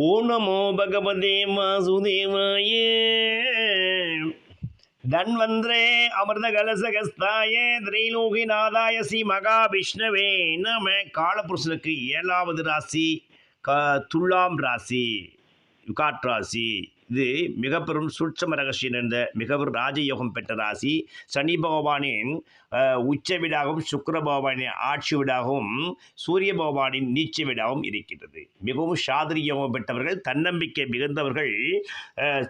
ஓ நமோ பகவதே வாசுதேவாய. தன்வந்திரே அமிர்த கலசகஸ்தாய திரைலோகிநாதாய ஸ்ரீ மகாவிஷ்ணவே நம. காலபுருஷனுக்கு ஏழாவது ராசி க துலாம் ராசி யுகாட் ராசி. இது மிக பெரும் சூட்சம ரகசியம் நிறைந்த மிகவும் ராஜயோகம் பெற்ற ராசி. சனி பகவானின் உச்ச வீடாகவும் சுக்கர பகவானின் ஆட்சி வீடாகவும் சூரிய பகவானின் நீச்ச வீடாகவும் இருக்கின்றது. மிகவும் சாதிரியோகம் பெற்றவர்கள் தன்னம்பிக்கை மிகுந்தவர்கள்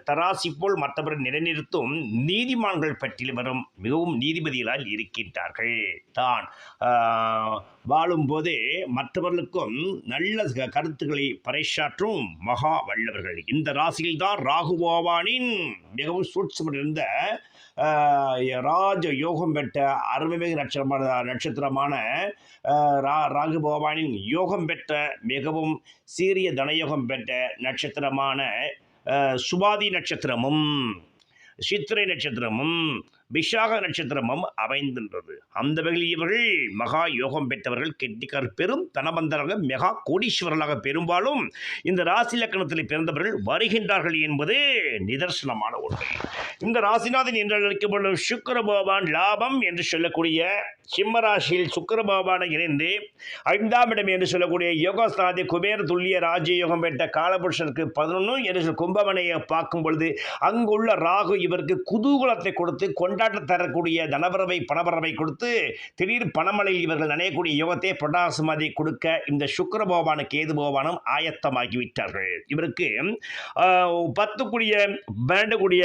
தராசி போல் மற்றவர்கள் நிலைநிறுத்தும் நீதிமான்கள் பட்டியலில் வரும் மிகவும் நீதிபதிகளால் இருக்கின்றார்கள். தான் வாழும்போதே மற்றவர்களுக்கும் நல்ல கருத்துக்களை பறைசாற்றும் மகா வல்லவர்கள். இந்த ராசியில்தான் ராகு பகவானின் மிகவும் சூட்சமிருந்த ராஜ யோகம் பெற்ற அருமைமிகு நட்சத்திரமான நட்சத்திரமான ரா ராகு பகவானின் யோகம் பெற்ற மிகவும் சீரிய தனயோகம் பெற்ற நட்சத்திரமான சுபாதி நட்சத்திரமும் சித்திரை நட்சத்திரமும் விஷாக நட்சத்திரமும் அமைந்தின்றது. அந்த வகையில் இவர்கள் மகா யோகம் பெற்றவர்கள் கெட்டிக்கார் பெரும் தனபந்தராக மெகா கோடீஸ்வரர்களாக பெரும்பாலும் இந்த ராசி லக்கணத்தில் பிறந்தவர்கள் வருகின்றார்கள் என்பது நிதர்சனமான உண்மை. இந்த ராசிநாதன் என்று அழைக்கப்படும் சுக்கர பகவான் லாபம் என்று சொல்லக்கூடிய சிம்ம ராசியில் சுக்கர பகவானை இணைந்து ஐந்தாம் இடம் என்று சொல்லக்கூடிய யோகஸ்தானத்தை குபேர துல்லிய ராஜயோகம் பெற்ற காலபுருஷனுக்கு பதினொன்று என்று சொல்ல கும்பமனையை பார்க்கும் பொழுது அங்குள்ள ராகு இவருக்கு குதூகலத்தை கொடுத்து கொண்டாட்ட தரக்கூடிய தனபரவை பணபரவை கொடுத்து திடீர் பணமழையில் இவர்கள் நனையக்கூடிய யோகத்தை பிரடாசமாதி கொடுக்க இந்த சுக்கர பகவான கேது பகவானும் ஆயத்தமாகிவிட்டார்கள். இவருக்கு ஆஹ், பத்துக்குடிய பன்னெண்டுக்குடிய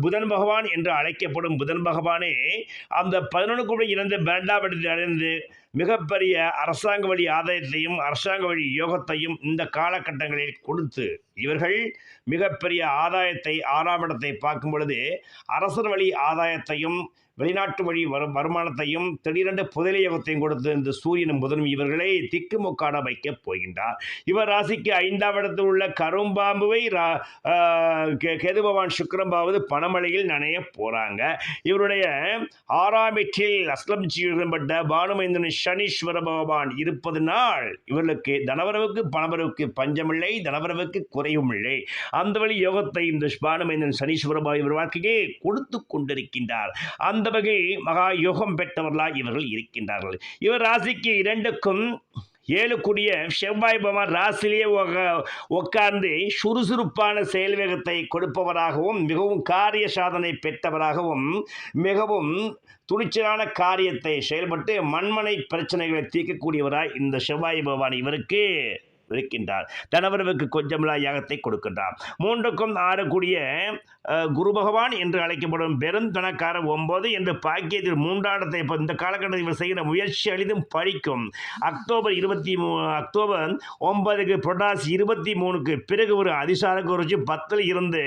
புதன் பகவான் என்று அழைக்கப்படும் புதன் பகவானே அந்த பதினொன்று கூட இணைந்து பேண்டாபடத்தில் அடைந்து மிகப்பெரிய அரசாங்க வழி ஆதாயத்தையும் அரசாங்க வழி யோகத்தையும் இந்த காலகட்டங்களில் கொடுத்து இவர்கள் மிகப்பெரிய ஆதாயத்தை ஆறாம் இடத்தை பார்க்கும் பொழுது அரசர் வழி ஆதாயத்தையும் வெளிநாட்டு வழி வரும் வருமானத்தையும் திடீரென்று புதலியோகத்தையும் கொடுத்து இந்த சூரியனும் புதனும் இவர்களை திக்குமுக்காட வைக்கப் போகின்றார். இவர் ராசிக்கு ஐந்தாம் இடத்தில் உள்ள கரும்பாம்புவை ரா- ஆஹ் கே- கேது பணமழையில் நனைய போகிறாங்க இவருடைய ஆறாம் எட்டில் அஸ்லம் செய்யப்பட்ட பானுமைந்தன் சனீஸ்வர பகவான் இருப்பதனால் இவர்களுக்கு தனவரவுக்கு பணவரவுக்கு பஞ்சமில்லை தனவரவுக்கு குறையும் இல்லை அந்த வழி யோகத்தை இந்த பானுமைந்தன் சனீஸ்வர இவர் வாழ்க்கையை கொடுத்து கொண்டிருக்கின்றார். அந்த வகை மகா யோகம் பெற்றவர்களாக இவர்கள் இருக்கின்றார்கள். இவர் ராசிக்கு இரண்டுக்கும் ஏழு கூடிய செவ்வாய் பகவான் ராசிலேயே உட்கார்ந்து சுறுசுறுப்பான செயல் வேகத்தை கொடுப்பவராகவும் மிகவும் காரிய சாதனை பெற்றவராகவும் மிகவும் துணிச்சலான காரியத்தை செயல்பட்டு மண்மனை பிரச்சனைகளை தீர்க்கக்கூடியவராய் இந்த செவ்வாய் பகவான் இவருக்கு. இருக்கின்றார். தனவரவுக்கு கொஞ்சமில்லா யாகத்தை கொடுக்கின்றார். மூன்றுக்கும் ஆறக்கூடிய குரு பகவான் என்று அழைக்கப்படும் பெருந்தனக்கார ஒன்பது என்று பாக்கியத்தில் மூன்றாடத்தை இப்போ இந்த காலகட்டத்தில் இவர் செய்கிற முயற்சி அளிதும் பழிக்கும் அக்டோபர் இருபத்தி மூ அக்டோபர் ஒன்பதுக்கு புரட்டாசி இருபத்தி மூணுக்கு பிறகு ஒரு அதிசார குறித்து பத்தில் இருந்து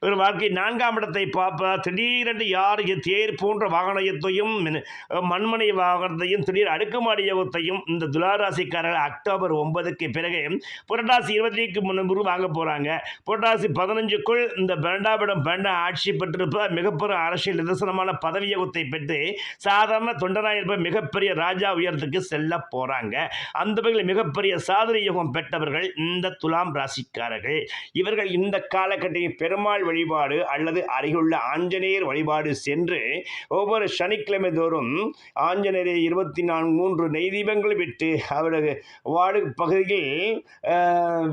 ஒரு வாழ்க்கை நான்காம் இடத்தை பார்ப்பார் திடீரென்று யார் தேர் போன்ற வாகனத்தையும் மின்- மண்மனை வாகனத்தையும் திடீர் அடுக்குமாடி யோகத்தையும் இந்த துளாராசிக்காரர்கள் அக்டோபர் ஒன்பதுக்கு பிறகு புரட்டாசி இருபத்திக்கு முன்னூறு வாங்க போகிறாங்க புரட்டாசி பதினஞ்சுக்குள் இந்த பிரண்டாபிடம் பேண்டா ஆட்சி பெற்றிருப்ப மிகப்பெரிய அரசியல் நிதர்சனமான பதவி யோகத்தை பெற்று சாதாரண தொண்டராக இருப்ப மிகப்பெரிய ராஜா உயரத்துக்கு செல்ல போகிறாங்க அந்த வகையில் மிகப்பெரிய சாதனை யோகம் பெற்றவர்கள் இந்த துலாம் ராசிக்காரர்கள். இவர்கள் இந்த காலகட்டத்தில் பெருமாள் வழிபாடு அல்லது அருகிலுள்ள ஆஞ்சநேயர் வழிபாடு சென்று ஒவ்வொரு சனிக்கிழமை தோறும் ஆஞ்சநேயரை இருபத்தி நான்கு மூன்று நெய் தீபங்களை விட்டு அவரது வாடு பகுதியில்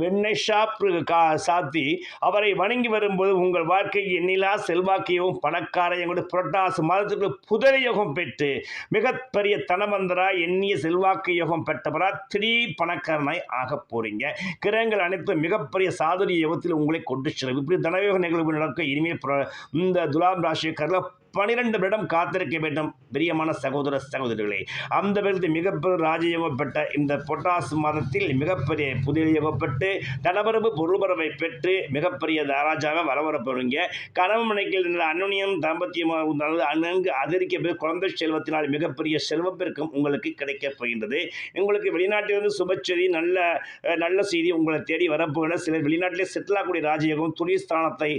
வெண்ணெய் ஷாப்பு கா சாத்தி அவரை வணங்கி வரும்போது உங்கள் வாழ்க்கை எண்ணிலா செல்வாக்கையும் பணக்காரையும் கூட புரட்டாசு மாதத்துக்கு புதரி யோகம் பெற்று மிகப்பெரிய தனமந்தரா எண்ணிய செல்வாக்கு யோகம் பெற்றவரா திடீர் பணக்காரனாய் ஆக போறீங்க. கிரகங்கள் அனைத்தும் மிகப்பெரிய சாதுரிய யோகத்தில் உங்களை கொண்டு செல்லும். இப்படி தனயோக நிகழ்வு நடக்க இனிமேல் இந்த துலாம் ராசிக்காரர்கள் பனிரெண்டு வருடம் காத்திருக்க வேண்டும். பிரியமான சகோதர சகோதரிகளே அந்த விருது மிகப்பெரிய ராஜயோகப்பட்ட இந்த பொட்டாசு மாதத்தில் மிகப்பெரிய புதிய யோகப்பட்டு தனவரவு பொருள்பரவை பெற்று மிகப்பெரிய ராஜாவை வரவரப்படுவீங்க கணவன் மனைக்கில் இருந்த அன்னுனியம் தாம்பத்தியமாக அதாவது நன்கு அதிகரிக்க குழந்தை செல்வத்தினால் மிகப்பெரிய செல்வப்பெருக்கம் உங்களுக்கு கிடைக்கப் போகின்றது. உங்களுக்கு வெளிநாட்டிலிருந்து சுபச்செய்தி நல்ல நல்ல செய்தி உங்களை தேடி வரப்போகிற சிலர் வெளிநாட்டிலே செட்டிலாகக்கூடிய ராஜயோகம் துணி துணிஸ்தானத்தை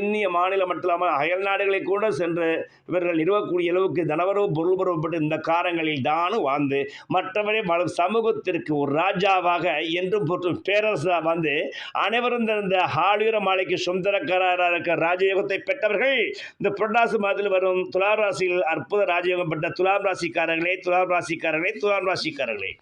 இந்திய மாநிலம் மட்டும் இல்லாமல் அயல் நாடுகளை கூட சென்று இவர்கள் நிறுவக்கூடிய அளவுக்கு தனவரவு பொருள்புறப்பட்டு இந்த காரங்களில் தானும் வாழ்ந்து மற்றவரை வள- சமூகத்திற்கு ஒரு ராஜாவாக என்றும் போற்றும் பேரரசாக வந்து அனைவரும் இந்த- இந்த ஆளுயர மாலைக்கு சொந்தக்காரராக இருக்கிற ராஜயோகத்தை பெற்றவர்கள். இந்த புரட்டாசி மாதத்தில் வரும் துலாம் ராசியில் அற்புத ராஜயோகம் பெற்ற துலாம் ராசிக்காரர்களே துலாம் ராசிக்காரர்களே துலாம் ராசிக்காரர்களே.